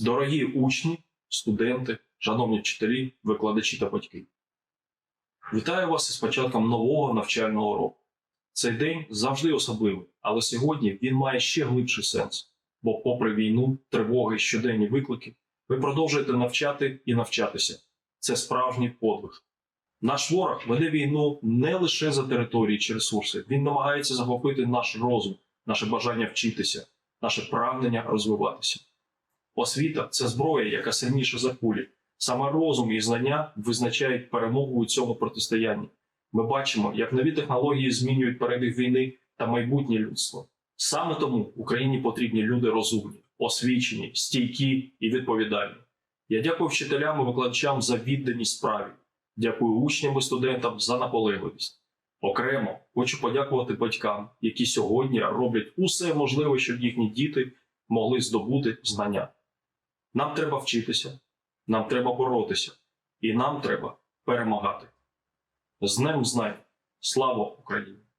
Дорогі учні, студенти, шановні вчителі, викладачі та батьки. Вітаю вас із початком нового навчального року. Цей день завжди особливий, але сьогодні він має ще глибший сенс. Бо, попри війну, тривоги і щоденні виклики, ви продовжуєте навчати і навчатися. Це справжній подвиг. Наш ворог веде війну не лише за території чи ресурси, він намагається захопити наш розум, наше бажання вчитися, наше прагнення розвиватися. Освіта це зброя, яка сильніша за кулі. Саме розум і знання визначають перемогу у цьому протистоянні. Ми бачимо, як нові технології змінюють перебіг війни та майбутнє людство. Саме тому Україні потрібні люди розумні, освічені, стійкі і відповідальні. Я дякую вчителям і викладачам за відданість справі. Дякую учням і студентам за наполегливість. Окремо хочу подякувати батькам, які сьогодні роблять усе можливе, щоб їхні діти могли здобути знання. Нам треба вчитися, нам треба боротися, і нам треба перемагати. З ним знай! Слава Україні!